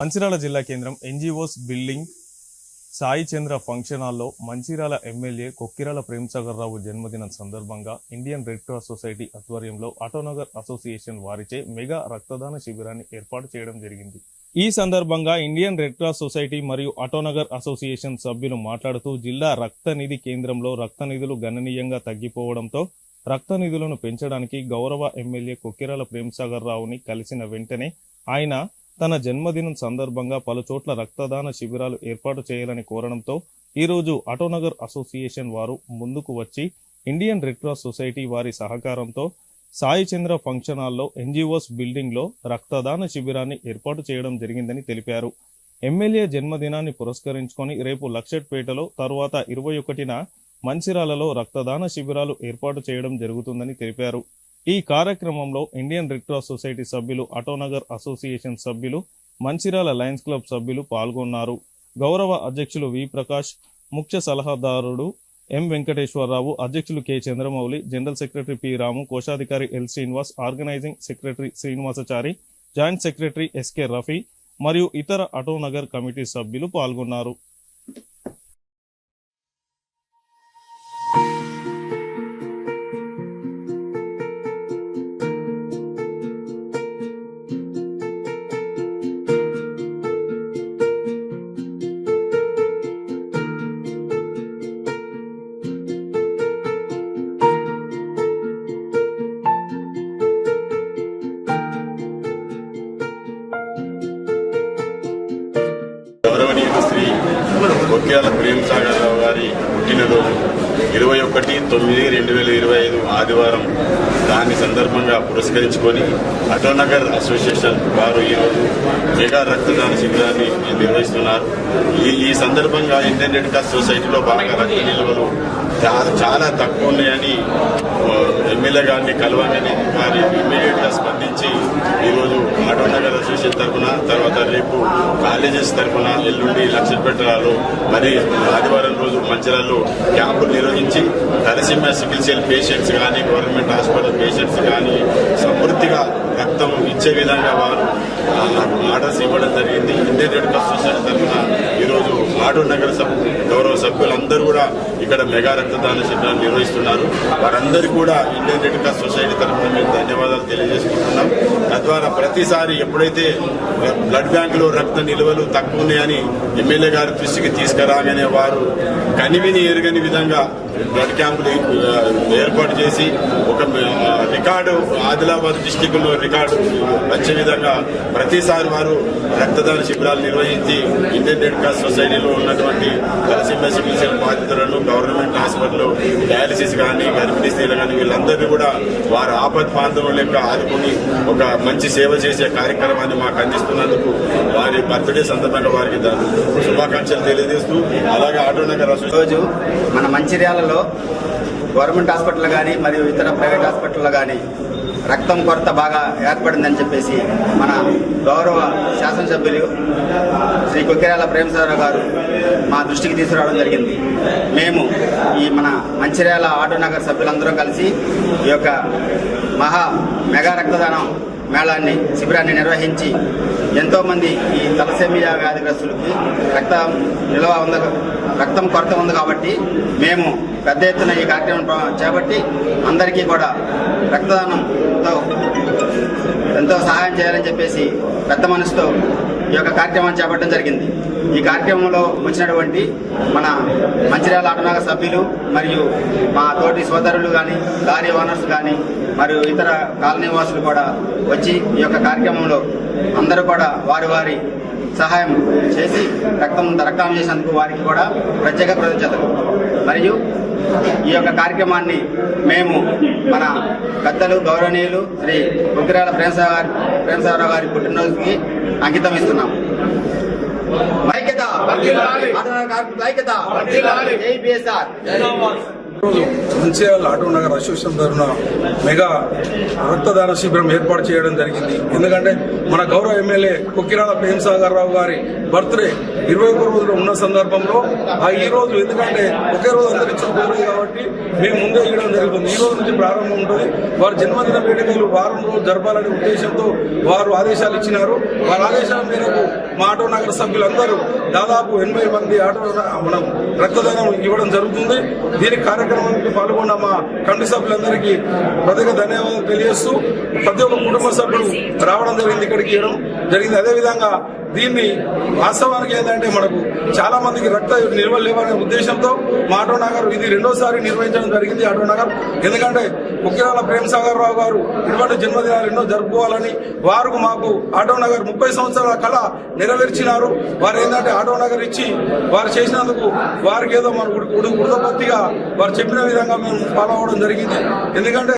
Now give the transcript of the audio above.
మంచిర్యాల జిల్లా కేంద్రం NGOs building Sai Chandra function హాల్లో మంచిర్యాల ఎమ్మెల్యే కొక్కిరాల ప్రేమ్సాగర్ రావు జన్మదినం సందర్భంగా ఇండియన్ రెడ్ క్రాస్ సొసైటీ ఆధ్వర్యంలో ఆటోనగర్ అసోసియేషన్ వారిచే మెగా రక్తదాన శిబిరాన్ని ఏర్పాటు చేయడం జరిగింది. ఈ సందర్భంగా ఇండియన్ రెడ్ క్రాస్ సొసైటీ మరియు ఆటోనగర్ అసోసియేషన్ సభ్యులు మాట్లాడుతూ జిల్లా రక్త నిధి కేంద్రంలో రక్త నిధులు గణనీయంగా తగ్గిపోవడంతో రక్త నిధులను పెంచడానికి గౌరవ ఎమ్మెల్యే కొక్కిరాల ప్రేమ్సాగర్ రావుని కలిసిన వెంటనే ఆయన తన జన్మదినం సందర్భంగా పలు చోట్ల రక్తదాన శిబిరాలు ఏర్పాటు చేయాలని కోరడంతో ఈరోజు ఆటోనగర్ అసోసియేషన్ వారు ముందుకు వచ్చి ఇండియన్ రెడ్ క్రాస్ సొసైటీ వారి సహకారంతో సాయి చంద్ర ఫంక్షన్ హాల్లో ఎన్జిఓస్ బిల్డింగ్లో రక్తదాన శిబిరాన్ని ఏర్పాటు చేయడం జరిగిందని తెలిపారు. ఎమ్మెల్యే జన్మదినాన్ని పురస్కరించుకొని రేపు లక్షట్పేటలో తరువాత ఇరవై ఒకటిన మంచిరాలలో రక్తదాన శిబిరాలు ఏర్పాటు చేయడం జరుగుతుందని తెలిపారు. ఈ కార్యక్రమంలో ఇండియన్ రెడ్ క్రాస్ సొసైటీ సభ్యులు అటోనగర్ అసోసియేషన్ సభ్యులు మంచిర్యాల లయన్స్ క్లబ్ సభ్యులు పాల్గొన్నారు. గౌరవ అధ్యక్షులు వి ప్రకాష్ ముఖ్య సలహాదారుడు ఎం వెంకటేశ్వరరావు అధ్యక్షులు K Chandramouli general secretary P Ramu కోశాధికారి L Srinivas organising secretary Srinivasachari joint secretary SK Rafi మరియు ఇతర అటోనగర్ కమిటీ సభ్యులు పాల్గొన్నారు. కొక్యాల ప్రేమ్ సాగర్ రావు గారి పుట్టినరోజు ఇరవై ఒకటి తొమ్మిది రెండు వేల ఇరవై ఐదు ఆదివారం దాని సందర్భంగా పురస్కరించుకొని అటోనగర్ అసోసియేషన్ వారు ఈరోజు మెగా రక్తదాన శిబిరాన్ని నిర్వహిస్తున్నారు. ఈ ఈ సందర్భంగా ఇండియన్ రెడ్ క్రాస్ సొసైటీలో బాగా రక్త నిల్వలు చాలా చాలా తక్కువ ఉన్నాయని ఎమ్మెల్యే గారిని కలవగానే వారి ఇమ్మీడియట్గా స్పందించి ఈరోజు ఆటో నగర్ అసోసియేషన్ తరఫున తర్వాత రేపు కాలేజెస్ తరఫున ఎల్లుండి లక్షపేటలో మరి ఆదివారం రోజు మంచిరాల్లో క్యాంపులు నిర్వహించి తలసీమ సికిల్ సెల్ పేషెంట్స్ కానీ గవర్నమెంట్ హాస్పిటల్ పేషెంట్స్ కానీ సమృద్ధిగా రక్తం ఇచ్చే విధంగా వారు ఆర్డర్స్ ఇవ్వడం జరిగింది. ఇండియన్ రెడ్ క్రాస్ తరఫున ఈరోజు ఆటో నగర సభ గౌరవ సభ్యులందరూ కూడా ఇక్కడ మెగా రక్తదాన శిబిరాన్ని నిర్వహిస్తున్నారు. వారందరూ కూడా ఇండియన్ రెడ్ క్రాస్ సొసైటీ తరఫున మేము ధన్యవాదాలు తెలియజేసుకుంటున్నాం. తద్వారా ప్రతిసారి ఎప్పుడైతే బ్లడ్ బ్యాంకులో రక్త నిల్వలు తక్కువ ఉన్నాయని ఎమ్మెల్యే గారి దృష్టికి తీసుకురాగానే వారు కనివిని ఎరుగని విధంగా బ్లడ్ క్యాంపులు ఏర్పాటు చేసి ఒక రికార్డు ఆదిలాబాద్ డిస్టిక్లో రికార్డు వచ్చే విధంగా ప్రతిసారి వారు రక్తదాన శిబిరాలు నిర్వహించి ఇండియన్ రెడ్ క్రాస్ సొసైటీలో ఉన్నటువంటి తలసీమ సివిల్ సెల్ బాధితులను గవర్నమెంట్ హాస్పిటల్ డయాలసిస్ కానీ గర్భిణీ స్త్రీలు కానీ వీళ్ళందరినీ కూడా వారు ఆపద్ బాంధవుల లెక్క ఆదుకుని ఒక మంచి సేవ చేసే కార్యక్రమాన్ని మాకు అందిస్తున్నందుకు వారి బర్త్డే సందర్భంగా వారికి శుభాకాంక్షలు తెలియజేస్తూ అలాగే ఆటోనగర్ అసోసియేషన్ రోజు మన మంచిర్యాలలో గవర్నమెంట్ హాస్పిటల్ కానీ మరియు ఇతర ప్రైవేట్ హాస్పిటల్లో కానీ రక్తం కొరత బాగా ఏర్పడిందని చెప్పేసి మన గౌరవ శాసనసభ్యులు శ్రీ కొక్కిరాల ప్రేమసారావు గారు మా దృష్టికి తీసుకురావడం జరిగింది. మేము ఈ మన మంచిర్యాల ఆటోనగర్ సభ్యులందరూ కలిసి ఈ యొక్క మహా మెగా రక్తదానం మేళాన్ని శిబిరాన్ని నిర్వహించి ఎంతో మంది ఈ తలసేమియా వ్యాధిగ్రస్తులకి రక్తం నిల్వ ఉంది రక్తం కొరత ఉంది కాబట్టి మేము పెద్ద ఎత్తున ఈ కార్యక్రమం చేపట్టి అందరికీ కూడా రక్తదానంతో ఎంతో సహాయం చేయాలని చెప్పేసి పెద్ద మనసుతో ఈ యొక్క కార్యక్రమాన్ని చేపట్టడం జరిగింది. ఈ కార్యక్రమంలో వచ్చినటువంటి మన మంచిర్యాల ఆటనాగ సభ్యులు మరియు మా తోటి సోదరులు కానీ లారీ ఓనర్స్ కానీ మరియు ఇతర కాలనీ వాసులు కూడా వచ్చి ఈ యొక్క కార్యక్రమంలో అందరూ కూడా వారి వారి సహాయం చేసి రక్తం రక్తం చేసినందుకు వారికి కూడా ప్రత్యేక కృతజ్ఞతలు. మరియు ఈ యొక్క కార్యక్రమాన్ని మేము మన పెద్దలు గౌరవనీయులు శ్రీ ఉగ్రాల ప్రేమసాగర్ గారి ప్రేమసాగరావు గారి పుట్టినరోజుకి అంకితం ఇస్తున్నాం ఐక్యత ఐక్యత జై బిఎస్ఆర్ రోజు మంచిర్యాల ఆటో నగర్ అసోసియేషన్ తరఫున మెగా రక్తదాన శిబిరం ఏర్పాటు చేయడం జరిగింది. ఎందుకంటే మన గౌరవ ఎమ్మెల్యే కుక్కిరాల ప్రేమసాగర్ రావు గారి బర్త్డే ఇరవై ఒక్క రోజులు ఉన్న సందర్భంలో ఆ ఈ రోజు ఎందుకంటే ఒకే రోజు అంతరించిన కుదరదు కాబట్టి మేము ముందే ఇవ్వడం జరుగుతుంది. ఈ రోజు నుంచి ప్రారంభం ఉంటుంది. వారి జన్మదిన వేడుకలు వారం రోజులు జరపాలనే ఉద్దేశంతో వారు ఆదేశాలు ఇచ్చినారు. వారి ఆదేశాల మేరకు మా ఆటో నగర సభ్యులందరూ దాదాపు ఎనభై మంది ఆటో మనం రక్తదానం ఇవ్వడం జరుగుతుంది. దీని కార్యక్రమానికి పాల్గొన్న మా కమిటీ సభ్యులందరికీ ప్రత్యేక ధన్యవాదాలు తెలియజేస్తూ ప్రతి ఒక్క కుటుంబ సభ్యులు రావడం జరిగింది ఇక్కడికి ఇవ్వడం జరిగింది. అదేవిధంగా దీన్ని వాస్తవానికి ఏంటంటే మనకు చాలా మందికి రక్త నిల్వ లేవనే ఉద్దేశంతో మా ఆటో నగర్ ఇది రెండోసారి నిర్వహించడం జరిగింది. ఆటో నగర్ ఎందుకంటే కుక్కిరాల ప్రేమ్ సాగర్ రావు గారు ఇటువంటి జన్మదినాలు ఎన్నో జరుపుకోవాలని వారు మాకు ఆటో నగర్ ముప్పై సంవత్సరాల కళ నెరవేర్చినారు. వారు ఏంటంటే ఆటో నగర్ ఇచ్చి వారు చేసినందుకు వారికి ఏదో మన ఉడపత్తిగా వారు చెప్పిన విధంగా మేము ఫాలో అవ్వడం జరిగింది. ఎందుకంటే